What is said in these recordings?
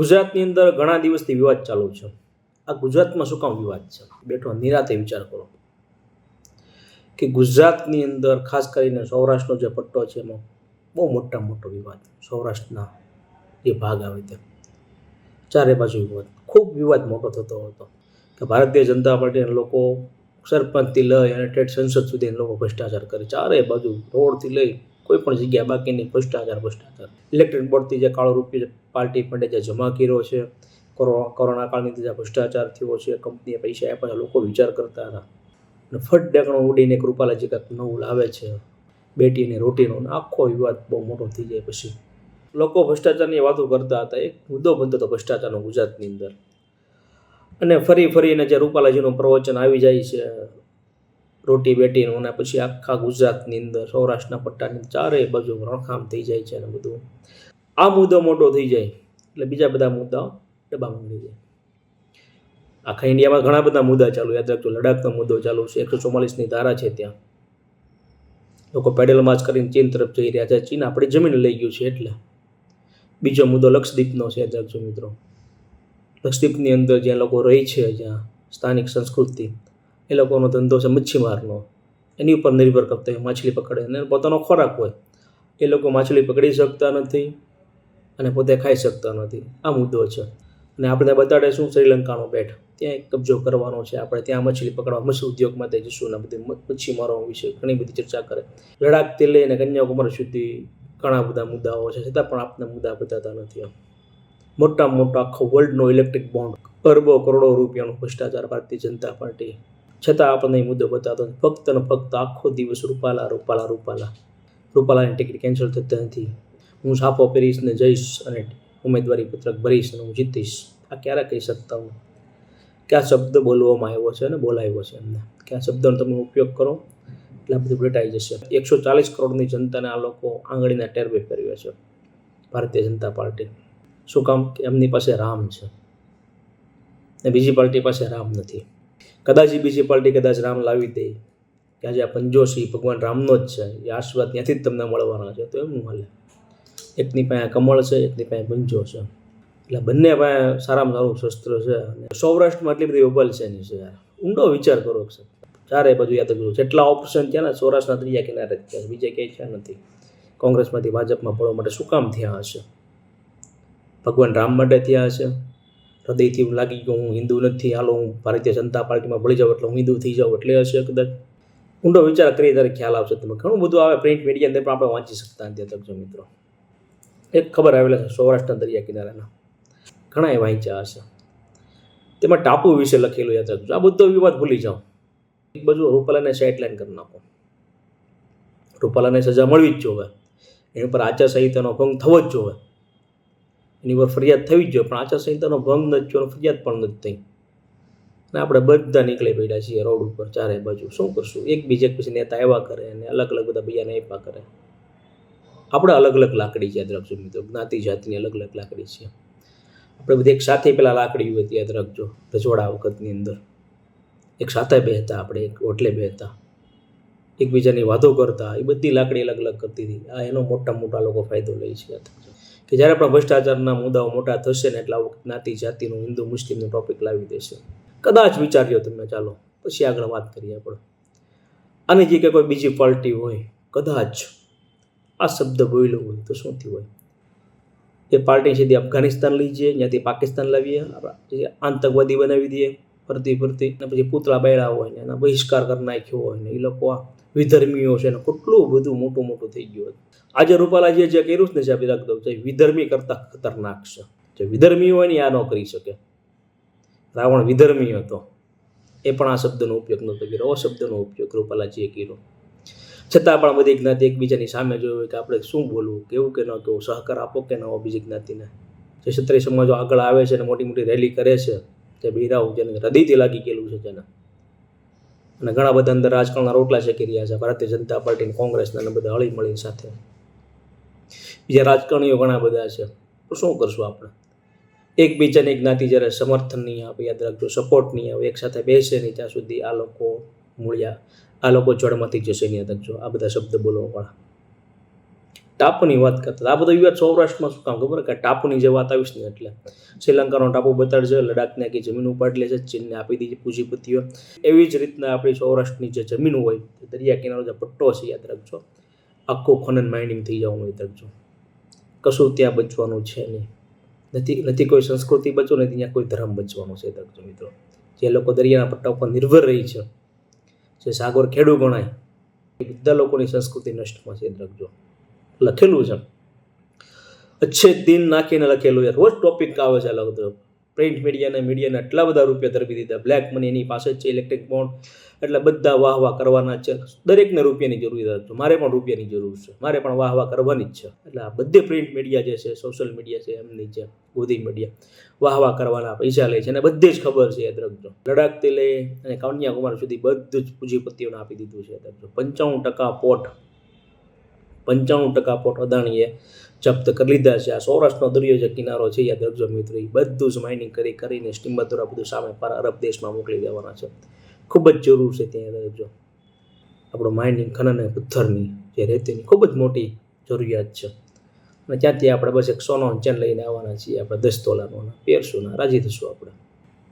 ગુજરાતની અંદર ઘણા દિવસથી વિવાદ ચાલુ છે. આ ગુજરાતમાં શું કામ વિવાદ છે? બેઠો નિરાતે વિચાર કરો. કે ગુજરાતની અંદર ખાસ કરીને સૌરાષ્ટ્રનો જે પટ્ટો છે એમાં બહુ મોટા મોટો વિવાદ, સૌરાષ્ટ્રના જે ભાગ આવે તે ચારે બાજુ વિવાદ. ખૂબ વિવાદ મોટો થતો હતો. કે ભારતીય જનતા પાર્ટીના લોકો સરપંચથી લઈ અને ટેટ સંસદ સુધી લોકો ભ્રષ્ટાચાર કરે ચારે બાજુ રોડથી લઈ કોઈ પણ જગ્યા બાકીની ભ્રષ્ટાચાર ભ્રષ્ટાચાર. ઇલેક્ટ્રિક બોર્ડથી જે કાળો રૂપિયો પાર્ટી ફંડે જે જમા કર્યો છે કોરોના કાળની જે ભ્રષ્ટાચાર થયો છે, કંપનીએ પૈસા આપ્યા લોકો વિચાર કરતા હતા. અને ફટ ડેકણો ઉડીને એક રૂપાલાજી કંઈક નવું લાવે છે, બેટીને, રોટીનો આખો વિવાદ બહુ મોટો થઈ જાય પછી. લોકો ભ્રષ્ટાચારની વાતો કરતા હતા, એક મુદ્દો બનતો હતો ભ્રષ્ટાચારનો ગુજરાતની અંદર. અને ફરી ફરીને જે રૂપાલાજીનું પ્રવચન આવી જાય છે રોટી બેટીનું અને પછી આખા ગુજરાતની અંદર, સૌરાષ્ટ્રના પટ્ટાની ચારેય બાજુ રણખામ થઈ જાય છે અને બધું. આ મુદ્દો મોટો થઈ જાય, એટલે બીજા બધા મુદ્દાઓ ડબ્બા માંડી જાય. આખા ઇન્ડિયામાં ઘણા બધા મુદ્દા ચાલુ, યાદ રાખજો, લડાખનો મુદ્દો ચાલુ છે, એકસો ચોમાલીસની ધારા છે ત્યાં. લોકો પેડલ માર્ચ કરીને ચીન તરફ જઈ રહ્યા છે, ચીન આપણી જમીન લઈ ગયું છે એટલે. બીજો મુદ્દો લક્ષદ્વીપનો છે, યાદ રાખજો મિત્રો. લક્ષદ્વીપની અંદર જ્યાં લોકો રહે છે, જ્યાં સ્થાનિક સંસ્કૃતિ એ લોકોનો ધંધો છે મચ્છીમારનો. એની ઉપર નિર્ભર કરતા હોય, માછલી પકડે અને પોતાનો ખોરાક હોય. એ લોકો માછલી પકડી શકતા નથી અને પોતે ખાઈ શકતા નથી. આ મુદ્દો છે. અને આપણે બતાડે શું શ્રીલંકાનો બેટ ત્યાં એક કબજો કરવાનો છે. આપણે ત્યાં મછલી પકડવા મત્સ્ય ઉદ્યોગમાં માટે જશું ને બધી મચ્છીમારો વિશે ઘણી બધી ચર્ચા કરે. લડાખથી લઈને કન્યાકુમારી સુધી ઘણા બધા મુદ્દાઓ છે. છતાં પણ આપને મુદ્દા બતાતા નથી મોટા મોટો આખો વર્લ્ડનો ઇલેક્ટ્રિક બોન્ડ અરબો કરોડો રૂપિયાનો ભ્રષ્ટાચાર ભારતીય જનતા પાર્ટી છતાં આપણને એ મુદ્દો બતાવતો ફક્ત અને ફક્ત આખો દિવસ રૂપાલા રૂપાલા રૂપાલા. રૂપાલાની ટિકિટ કેન્સલ થતી નથી. હું સાફો પહેરીશ ને જઈશ અને ઉમેદવારી પત્રક ભરીશ અને હું જીતીશ. આ ક્યારે કહી શકતા હું? કયા શબ્દ બોલવામાં આવ્યો છે અને બોલાવ્યો છે એમને? કયા શબ્દનો તમે ઉપયોગ કરો? એટલે આ બધું ભેટાઈ જશે. એકસો ચાલીસ કરોડની જનતાને આ લોકો આંગળીના ટેરવે ફેરવે છે. ભારતીય જનતા પાર્ટી. શું કામ? કે એમની પાસે રામ છે. ને બીજી પાર્ટી પાસે રામ નથી. કદાચ એ બીજી પાર્ટી કદાચ રામ લાવી દે, કે આજે આ પંજો છે ભગવાન રામનો જ છે, એ આશીર્વાદ ત્યાંથી જ તમને મળવાના છે, તો એમનું હાલે. એકની પાસે કમળ છે, એકની પાસે પંજો છે. એટલે બંને પાસે સારામાં સારું શસ્ત્ર છે અને સૌરાષ્ટ્રમાં એટલી બધી ઉબલ છે એની છે યાર. ઊંડો વિચાર કરો છે ચારે બાજુ યાદ રાખજો. જેટલા ઓપ્શન છે ને સૌરાષ્ટ્રના ત્રીજા કિનારે જ બીજે ક્યાંય છે નથી. કોંગ્રેસમાંથી ભાજપમાં પડવા માટે શું કામ થયા હશે? ભગવાન રામ માટે થયા હશે? હૃદયથી એવું લાગી ગયું, હું હિન્દુ નથી, હાલો હું ભારતીય જનતા પાર્ટીમાં ભળી જાઉં એટલે હું હિન્દુ થઈ જાઉં એટલે હશે કદાચ. ઊંડો વિચાર કરીએ ત્યારે ખ્યાલ આવશે તમે ઘણું બધું આવે પ્રિન્ટ મીડિયા અંદર પણ આપણે વાંચી શકતા નથી તકજો મિત્રો. એક ખબર આવેલા છે સૌરાષ્ટ્રના દરિયા કિનારાના. ઘણા એ વાંચ્યા હશે. તેમાં ટાપુ વિશે લખેલું યાદ રાખજો આ બધો વિવાદ ભૂલી જાઓ. એક બાજુ રૂપાલાને સેટલાઇન કરી નાખો. રૂપાલાને સજા મળવી જ જોવે. એની પર આચારસંહિતાનો ભંગ થવો જ જોવે. એની પર ફરિયાદ થવી જ જોઈએ પણ આચારસંહિતાનો ભંગ નથી થયો ફરિયાદ પણ નથી થઈ. અને આપણે બધા નીકળી પડ્યા છીએ રોડ ઉપર ચારે બાજુ. શું કરશું? એક બીજે પછી નેતા આવ્યા કરે અને અલગ અલગ બધા બીજાને એપા કરે. આપણે અલગ અલગ લાકડી છે રાખજો મિત્રો જ્ઞાતિ જાતિની અલગ અલગ લાકડી છે. આપણે બધી એક સાથે પેલા લાકડી હતી યાદ રાખજો રજવાડા વખતની અંદર. એક સાથે બેહતા આપણે, એક ઓટલે બેહતા. એકબીજાની વાતો કરતા. એ બધી લાકડી અલગ અલગ કરતી હતી. આ એનો મોટા મોટા લોકો ફાયદો લે છે. કે જ્યારે પણ ભ્રષ્ટાચારના મુદ્દાઓ મોટા થશે ને એટલે આવું જ્ઞાતિ, જાતિનું, હિન્દુ, મુસ્લિમનું ટોપિક લાવી દેશે. કદાચ વિચાર્યો તમે, ચાલો, પછી આગળ વાત કરીએ આપણે. આની જે કે કોઈ બીજી પાર્ટી હોય, કદાચ આ શબ્દ બોલ્યો હોય તો શું થયું હોય? એ પાર્ટી સીધી અફઘાનિસ્તાન લઈ જઈએ, ત્યાંથી પાકિસ્તાન લાવીએ, આપણા આતંકવાદી બનાવી દઈએ, ફરતી ફરતી, અને પછી પૂતળા બાળ્યા હોય ને એના બહિષ્કાર કરી નાખ્યો હોય ને એ લોકો આ વિધર્મીઓ છે ને કેટલું બધું મોટું મોટું થઈ ગયું હતું. આજે રૂપાલાજીએ જે કર્યું ને સાહેબ રાખી દઉં છે. વિધર્મી કરતાં ખતરનાક છે. જે વિધર્મી હોય ને આ ન કરી શકે. રાવણ વિધર્મી હતો. એ પણ આ શબ્દનો ઉપયોગ નહોતો કર્યો. શબ્દનો ઉપયોગ રૂપાલાજીએ કર્યો. છતાં પણ બધી જ્ઞાતિ એકબીજાની સામે જોયું કે આપણે શું બોલવું, કેવું કે ન કેવું, સહકાર આપો કે ન બીજી જ્ઞાતિને. જે ક્ષત્રિય સમાજો આગળ આવે છે અને મોટી મોટી રેલી કરે છે, જે બીરાઓ જેને હૃદયથી લાગી ગયેલું છે જેને. અને ઘણા બધા અંદર રાજકારણના રોટલા શેકી રહ્યા છે. ભારતીય જનતા પાર્ટી કોંગ્રેસના બધા હળી મળીને સાથે. બીજા રાજકારણીઓ ઘણા બધા છે. તો શું કરશું આપણે? એકબીજાની જ્ઞાતિ જ્યારે સમર્થન નહીં આપે, યાદ રાખજો સપોર્ટ નહીં આવે એક સાથે બેસે નહીં, ત્યાં સુધી આ લોકો મૂળ્યા. આ લોકો જળમાંથી જશે નહીં રાખજો. આ બધા શબ્દ બોલવાવાળા. ટાપુની વાત કરતા આ બધો વિવાદ સૌરાષ્ટ્રમાં શું કામ? ખબર? કે ટાપુની જે વાત આવીશ ને એટલે. શ્રીલંકાનો ટાપુ બતાડશે, લડાખને આખી જમીન ઉપાડી લે છે ચીનને આપી દીધી પૂંજીપતિઓ. એવી જ રીતના આપણી સૌરાષ્ટ્રની જે જમીન હોય દરિયા કિનારો જે પટ્ટો છે યાદ રાખજો. આખું ખનન માઇનિંગ થઈ જવાનું યાદ રાખજો. કશું ત્યાં બચવાનું છે નહીં. નથી નથી કોઈ સંસ્કૃતિ બચો નથી ત્યાં કોઈ ધર્મ બચવાનો છે યાદ મિત્રો. જે લોકો દરિયાના પટ્ટા ઉપર નિર્ભર રહી છે, જે સાગર ખેડૂ ગણાય, એ બધા લોકોની સંસ્કૃતિ નષ્ટમાં છે યાદ લખેલું છે. અચ્છે દિન નાખીને લખેલું યાર રોજ ટોપિક આવે છે અલગ અલગ પ્રિન્ટ મીડિયાને મીડિયાને આટલા બધા રૂપિયા ધરવી દીધા. બ્લેક મની એની પાસે જ છે ઇલેક્ટ્રિક બોન્ડ એટલે બધા વાહ વાહ કરવાના છે. દરેકને રૂપિયાની જરૂરિયાત છે મારે પણ રૂપિયાની જરૂર છે. મારે પણ વાહ વાહ કરવાની જ છે. એટલે આ બધે પ્રિન્ટ મીડિયા જે છે સોશિયલ મીડિયા છે, એમની છે ગોદી મીડિયા વાહ વાહ કરવાના પૈસા લે છે. અને બધી જ ખબર છે, યાદ રાખજો. લડાખથી લઈ અને કન્યાકુમારી સુધી બધું જ પૂંજીપતિઓને આપી દીધું છે, યાદ રાખજો. પંચાણું ટકા પોટ. પંચાણું ટકા પોટ અદાણીએ જપ્ત કરી લીધા છે. આ સૌરાષ્ટ્રનો દરિયો જે કિનારો છે, યાદ રાખજો મિત્રો, એ બધું જ માઇનિંગ કરી કરીને સ્ટીમર દ્વારા બધું સામે પર અરબ દેશમાં મોકલી દેવાના છે. ખૂબ જ જરૂર છે ત્યાં રાખજો. આપણું માઇનિંગ ખનન અને પથ્થરની જે રેતીની ખૂબ જ મોટી જરૂરિયાત છે. અને ત્યાંથી આપણે બસ એક સોનો ચેન લઈને આવવાના છીએ, આપણે દસ તોલાનો પેરસોના, રાજી થશું આપણે.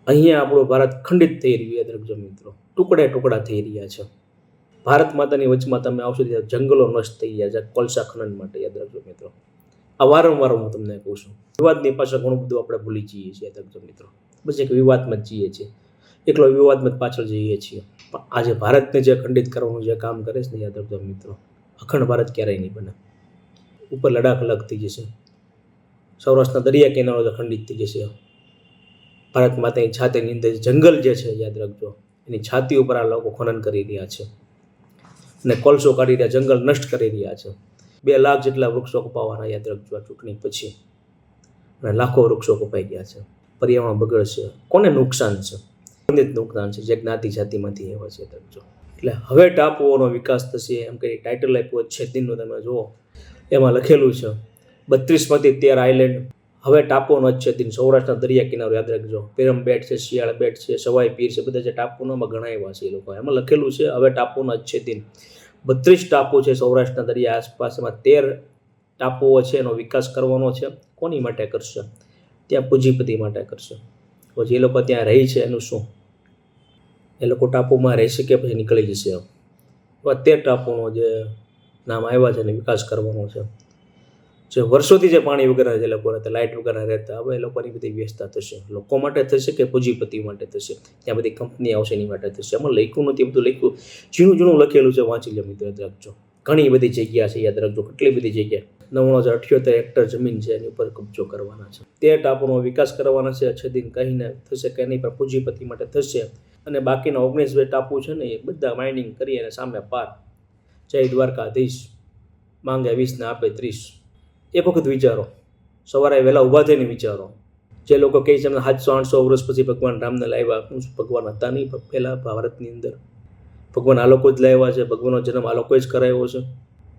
અહીંયા આપણું ભારત ખંડિત થઈ રહ્યું, યાદ રાખજો મિત્રો. ટુકડે ટુકડા થઈ રહ્યા છે. ભારત માતાની વચમાં તમે આવશો ત્યાં જંગલો નષ્ટ થઈ ગયા છે કોલસા ખનન માટે, યાદ રાખજો મિત્રો. આ વારંવાર હું તમને કહું છું. વિવાદની પાછળ ઘણું બધું આપણે ભૂલી જઈએ છીએ રાખજો મિત્રો. બસ એક વિવાદમાં જ જઈએ છીએ. એકલો વિવાદમાં પાછળ જઈએ છીએ. પણ આજે ભારતને જે ખંડિત કરવાનું જે કામ કરે છે ને, યાદ રાખજો મિત્રો, અખંડ ભારત ક્યારેય નહીં બને. ઉપર લડાખ અલગ થઈ જશે. સૌરાષ્ટ્રના દરિયા કિનારો ખંડિત થઈ જશે. ભારત માતાની છાતીની અંદર જંગલ જે છે, યાદ રાખજો, એની છાતી ઉપર આ લોકો ખનન કરી રહ્યા છે. અને કોલસો કાઢી રહ્યા, જંગલ નષ્ટ કરી રહ્યા છે. બે લાખ જેટલા વૃક્ષો કપાવવાના યાદ રાખજો આ ચૂંટણી પછી. અને લાખો વૃક્ષો કપાઈ ગયા છે. પર્યાવરણ બગડશે. કોને નુકસાન છે? સંબંધિત નુકસાન છે. જે જ્ઞાતિ જાતિમાંથી એવા છે રાખજો એટલે હવે ટાપુઓનો વિકાસ થશે. એમ કરી ટાઇટલ આપ્યું છે દિનનું તમે જુઓ. એમાં લખેલું છે, બત્રીસમાંથી તેર આઇલેન્ડ હવે ટાપુનો જ છે દિન સૌરાષ્ટ્રના દરિયા કિનારો યાદ રાખજો. પેરમ બેટ છે, શિયાળ બેટ છે, સવાઈ પીર છે. બધા જે ટાપુનામાં ઘણા એવા છે એ લોકો. એમાં લખેલું છે, હવે ટાપુનો જ છે દિન. બત્રીસ ટાપુ છે સૌરાષ્ટ્રના દરિયા આસપાસમાં. તેર ટાપુઓ છે, એનો વિકાસ કરવાનો છે. કોની માટે કરશે? ત્યાં પૂંજીપતિ માટે કરશે. પછી એ લોકો ત્યાં રહી છે, એનું શું? એ લોકો ટાપુમાં રહેશે કે પછી નીકળી જશે એવા તેર ટાપુનો જે નામ આવ્યા છે એને વિકાસ કરવાનો છે. જે વર્ષોથી જે પાણી વગર જે લોકો રહેતા, લાઇટ વગર રહેતા, હવે એ લોકોની બધી વ્યવસ્થા થશે. લોકો માટે થશે કે પૂંજીપતિ માટે થશે? ત્યાં બધી કંપની આવશે એની માટે થશે. એમાં લખ્યું નથી, બધું લખ્યું. ઝીણું ઝીણું લખેલું છે વાંચી લે મિત્રો, યાદ રાખજો. ઘણી બધી જગ્યા છે, યાદ રાખજો, કેટલી બધી જગ્યા. નવ્વાણું હજાર અઠ્યોતેર હેક્ટર જમીન છે, એની ઉપર કબજો કરવાના છે. તે ટાપુનો વિકાસ કરવાના છે દિન કહીને થશે કે નહીં પણ પૂંજીપતિ માટે થશે. અને બાકીના ઓગણીસ બે ટાપુ છે ને, એ બધા માઇનિંગ કરી અને સામે પાર. જય દ્વારકાધીશ. માંગે વીસને આપે ત્રીસ. એક વખત વિચારો. સવારે વહેલા ઊભા થઈને વિચારો. જે લોકો કહે છે સાતસો આઠસો વર્ષ પછી ભગવાન રામને લાવ્યા. શું ભગવાન હતા નહીં પહેલાં ભારતની અંદર? ભગવાન આ લોકો જ લાવ્યા છે. ભગવાનનો જન્મ આ લોકોએ જ કરાવ્યો છે.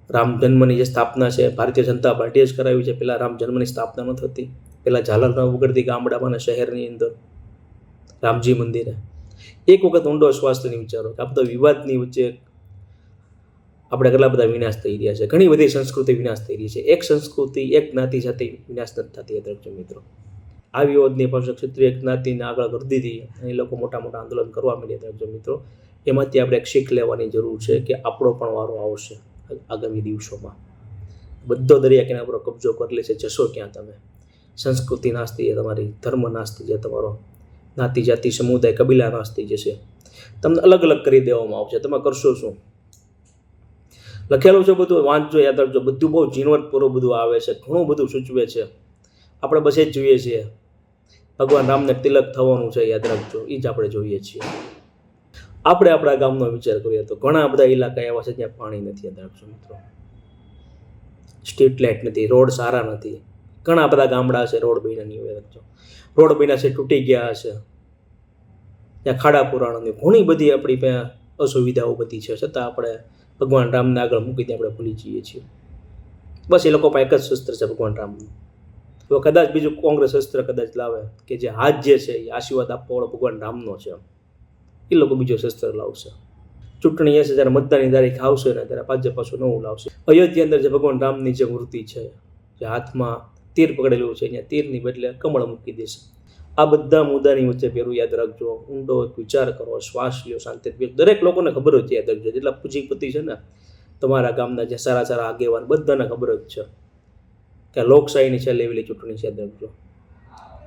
રામ જન્મની જે સ્થાપના છે, ભારતીય જનતા પાર્ટીએ જ કરાવી છે. પહેલાં રામ જન્મની સ્થાપના ન થતી. પહેલાં ઝાલર ન વગરતી ગામડામાં અને શહેરની અંદર. રામજી મંદિરે. એક વખત ઊંડો શ્વાસની વિચારો કે આ બધા વિવાદની વચ્ચે આપણે કેટલા બધા વિનાશ થઈ રહ્યા છે? ઘણી બધી સંસ્કૃતિ વિનાશ થઈ રહી છે. એક સંસ્કૃતિ, એક જ્ઞાતિ સાથે વિનાશ નથી થતી યાદ રાખજો મિત્રો. આ વિવાદની પણ ક્ષત્રિય જ્ઞાતિને આગળ કરી દીધી અને એ લોકો મોટા મોટા આંદોલન કરવા માંડ્યા રાખજો મિત્રો. એમાંથી આપણે એક શીખ લેવાની જરૂર છે કે આપણો પણ વારો આવશે આગામી દિવસોમાં. બધો દરિયા કિનારા પર કબજો કરી લે છે જશો ક્યાં તમે? સંસ્કૃતિ નાસ્તી છે તમારી ધર્મ નાસ્તી છે તમારો. જ્ઞાતિ, જાતિ, સમુદાય, કબીલા નાસ્તી જશે તમને અલગ અલગ કરી દેવામાં આવશે. તમે કરશો શું? લખેલું છે બધું, વાંચજો, યાદ રાખજો. બધું બહુ ઝીણવટપૂર્વક બધું આવે છે, ઘણું બધું સૂચવે છે. આપણે બસ જ જોઈએ છીએ. ભગવાન રામને તિલક થવાનું છે, યાદ રાખજો. એ જ આપણે જોઈએ છીએ. આપણે આપણા ગામનો વિચાર કરીએ તો ઘણા બધા ઇલાકા એવા છે જ્યાં પાણી નથી, યાદ રાખજો મિત્રો. સ્ટ્રીટ લાઇટ નથી, રોડ સારા નથી. ઘણા બધા ગામડા છે, રોડ બન્યા નહીં, યાદ રાખજો. રોડ બન્યા છે, તૂટી ગયા છે. ત્યાં ખાડા પુરાણોની ઘણી બધી આપણી અસુવિધાઓ બધી છે. છતાં આપણે ભગવાન રામને આગળ મૂકીને આપણે ભૂલી જઈએ છીએ. બસ એ લોકો પાસે એક જ શસ્ત્ર છે ભગવાન રામનું. તો કદાચ બીજું કોંગ્રેસ શસ્ત્ર કદાચ લાવે કે જે હાથ જે છે, એ આશીર્વાદ આપવાવાળો ભગવાન રામનો છે. એ લોકો બીજો શસ્ત્ર લાવશે. ચૂંટણી હશે જ્યારે મતદાનની તારીખ આવશે ને ત્યારે પાછળ પાછું નવું લાવશે અયોધ્યા અંદર જે ભગવાન રામની જે મૂર્તિ છે, જે હાથમાં તીર પકડેલું છે, અહીંયા તીરની બદલે કમળ મૂકી દેશે. આ બધા મુદ્દાની વચ્ચે પહેલું યાદ રાખજો. ઊંડો વિચાર કરો, શ્વાસ લ્યો, શાંતિથી દરેક લોકોને ખબર જ યાદ રાખજો. જેટલા પૂંજીપતિ છે ને, તમારા ગામના જે સારા સારા આગેવાન, બધાને ખબર જ છે કે લોકશાહીની છે લેવેલી ચૂંટણી છે યાદ રાખજો.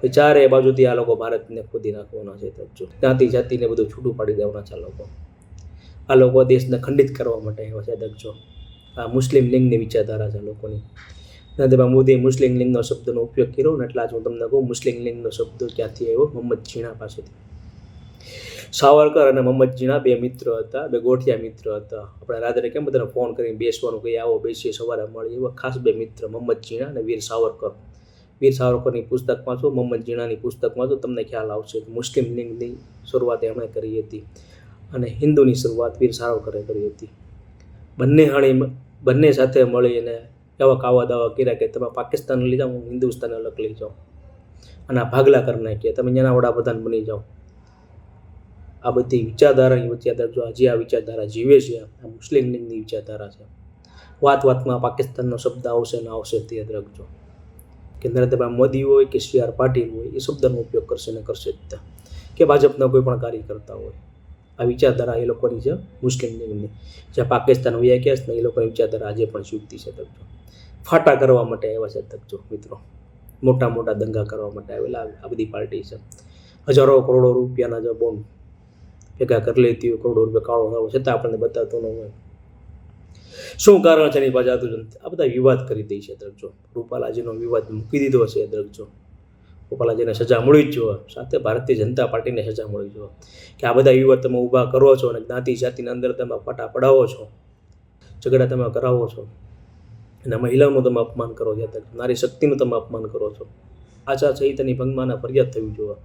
ચારે બાજુથી આ લોકો ભારતને ખોદી નાખવાના છે રાખજો. જ્ઞાતિ જાતિને બધું છૂટું પાડી દેવાના છે આ લોકો. આ લોકો દેશને ખંડિત કરવા માટે એવા છે રાખજો. આ મુસ્લિમ લિંગની વિચારધારા છે લોકોની. નરેન્દ્રભાઈ મોદીએ મુસ્લિમ લિંગનો શબ્દનો ઉપયોગ કર્યો ને એટલા જ હું તમને કહું, મુસ્લિમ લિંગનો શબ્દ ક્યાંથી આવ્યો? મોહમ્મદ ઝીણા પાસેથી. સાવરકર અને મોહમ્મદ ઝીણા બે મિત્ર હતા, બે ગોઠિયા મિત્ર હતા. આપણે રાત્રે કેમ બધાને ફોન કરીને બેસવાનું કહીએ આવો બેસીએ, સવારે મળીએ? એવા ખાસ બે મિત્ર, મોહમ્મદ ઝીણા અને વીર સાવરકર. વીર સાવરકરની પુસ્તક વાંચો મોહમ્મદ ઝીણાની પુસ્તક વાંચો તમને ખ્યાલ આવશે કે મુસ્લિમ લિંગની શરૂઆત એમણે કરી હતી અને હિન્દુની શરૂઆત વીર સાવરકરે કરી હતી. બંને હળી બંને સાથે મળીને એવા કાવા દાવા કર્યા કે તમે પાકિસ્તાન લઈ જાઓ, હું હિન્દુસ્તાન અલગ લઈ જાઉં. અને આ ભાગલા કરી નાખીએ તમે એના વડાપ્રધાન બની જાઓ. આ બધી વિચારધારાની વિચારધારા જો હજી આ વિચારધારા જીવે છે, આ મુસ્લિમ લીગની વિચારધારા છે. વાત વાતમાં પાકિસ્તાનનો શબ્દ આવશે ને આવશે તે યાદ રાખજો. કે નરેન્દ્રભાઈ મોદી હોય કે સી આર પાટીલ હોય, એ શબ્દનો ઉપયોગ કરશે ને કરશે જ કે ભાજપના કોઈ પણ કાર્યકર્તા હોય. આ વિચારધારા એ લોકોની છે મુસ્લિમ લીગની જ્યાં પાકિસ્તાન વયા છે ને, એ લોકોની વિચારધારા આજે પણ જીવતી છે તકજો ફાટા કરવા માટે આવ્યા છે તકજો મિત્રો. મોટા મોટા દંગા કરવા માટે આવેલા આ બધી પાર્ટી છે. હજારો કરોડો રૂપિયાના જો બોમ્બ ભેગા કરી લેતી હોય, કરોડો રૂપિયા કાળો થવો, છતાં આપણને બતાવતો ન હોય. શું કારણ છે એની પાછળ આ બધા વિવાદ કરી દઈ છે દ્રગજો રૂપાલાજીનો વિવાદ મૂકી દીધો છે દ્રગજો રૂપાલાજીને સજા મળી જ જોવે સાથે ભારતીય જનતા પાર્ટીને સજા મળી જોવે કે આ બધા યુવા તમે ઊભા કરો છો અને જ્ઞાતિ જાતિના અંદર તમે ફાટા પડાવો છો, ઝઘડા તમે કરાવો છો, અને મહિલાઓનું તમે અપમાન કરો છો નારી શક્તિનું તમે અપમાન કરો છો. આચાર સંહિતાની ભંગમાંના ફરિયાદ થવી જોવે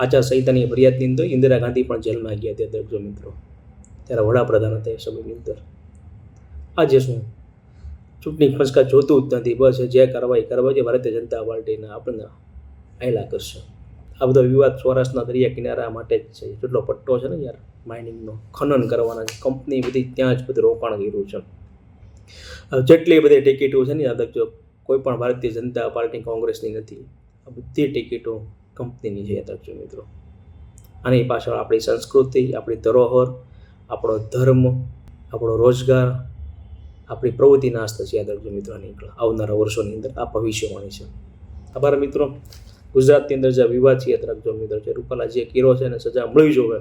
આચાર સંહિતાની ફરિયાદની અંદર ઇન્દિરા ગાંધી પણ જેલમાં ગયા ત્યાં દરજો મિત્રો. ત્યારે વડાપ્રધાન હતા એ સમયની અંદર. આજે શું? ચૂંટણી ખસકા જોતું જ નથી. બસ જે કાર્યવાહી કરવા છે ભારતીય જનતા પાર્ટીના આપણને આયલા કરશે. આ બધો વિવાદ સૌરાષ્ટ્રના દરિયા કિનારા માટે જ છે. જેટલો પટ્ટો છે ને યાર માઇનિંગનો ખનન કરવાના છે. કંપની બધી ત્યાં જ બધું રોકાણ કર્યું છે. જેટલી બધી ટિકિટો છે ને યાદ જો, કોઈ પણ ભારતીય જનતા પાર્ટી કોંગ્રેસની નથી. આ બધી ટિકિટો કંપનીની છે યાદ રાખજો મિત્રો. આની પાછળ આપણી સંસ્કૃતિ, આપણી ધરોહર, આપણો ધર્મ, આપણો રોજગાર આપણી પ્રવૃત્તિ નાશ થશે, યાદ રાખજો મિત્રો આની આવનારા વર્ષોની અંદર આ ભવિષ્યવાણી છે. આભાર મિત્રો. ગુજરાતની અંદર જે વિવાદ છે, યાદ રાખજો મિત્રો, જે રૂપાલા જે કીરો છે, એને સજા મળવી જોવે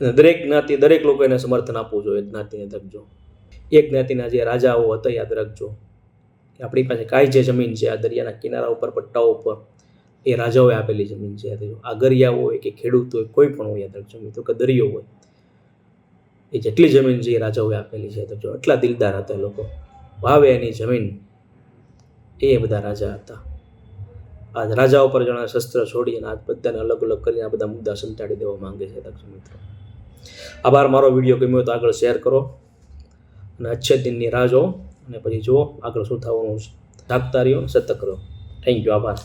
અને દરેક જ્ઞાતિ, દરેક લોકો એને સમર્થન આપવું જોઈએ, જ્ઞાતિને રાખજો. એક જ્ઞાતિના જે રાજાઓ હતા, યાદ રાખજો. કે આપણી પાસે કાંઈ જે જમીન છે, આ દરિયાના કિનારા ઉપર, પટ્ટાઓ ઉપર, એ રાજાઓએ આપેલી જમીન છે રાખજો. આગરિયા હોય કે ખેડૂત હોય, કોઈ પણ હોય, યાદ રાખજો મિત્રો, કે દરિયો હોય એ જેટલી જમીન એ રાજાઓએ આપેલી છે, તો જો એટલા દિલદાર હતા લોકો, વાવે એની જમીન, એ બધા રાજા હતા. આ રાજાઓ પર જણા શસ્ત્ર છોડી અને આ બધાને અલગ અલગ કરીને આ બધા મુદ્દા સંતાડી દેવા માંગે છે દક્ષિણ મિત્રો. આભાર, મારો વીડિયો ગમ્યો તો આગળ શેર કરો. અને અચ્છે દિનની રાહ જો અને પછી જુઓ આગળ શું થવાનું છે. જાગતા રહ્યો સતર્ક રહો થેન્ક યુ, આભાર.